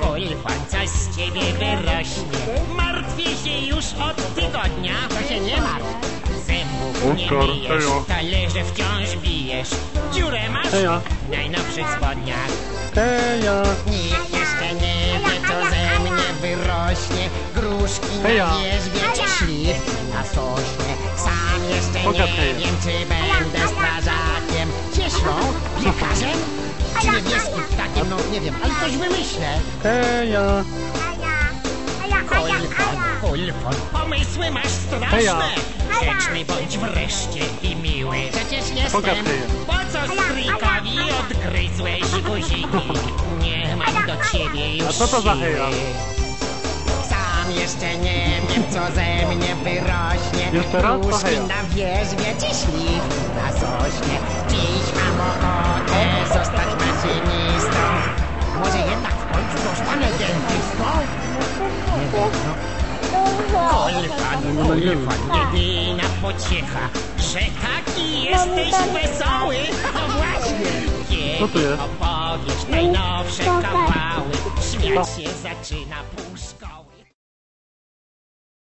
Kulfan, coś z ciebie wyrośnie. Martwię się już od tygodnia. To się nie martw. Zębów nie hejo. talerze wciąż bijesz. Dziurę masz w najnowszych spodniach. Heja! Nikt jeszcze nie wie, co ze mnie wyrośnie. Gruszki na wierzbie czy śliwki na sośnie. Sam jeszcze nie wiem, czy będę czy niebieskim ptakiem. No nie wiem, ale coś wymyślę. Heja! Kulfon, kulfon, pomysły masz straszne. Grzeczny bądź wreszcie i miły. Przecież jestem. heja. Po co stryjkowi odgryzłeś guziki? Nie mam do ciebie już A co to za siły. heja? Sam jeszcze nie wiem, co ze mnie wyrośnie. Jeszcze raz to Gruszki heja. na wierzbie, czy śliwki Kulfan, kulfan, jedyna pociecha, że taki jesteś wesoły. O właśnie, kiedy jest? opowiesz najnowsze kawały, świat się zaczyna pół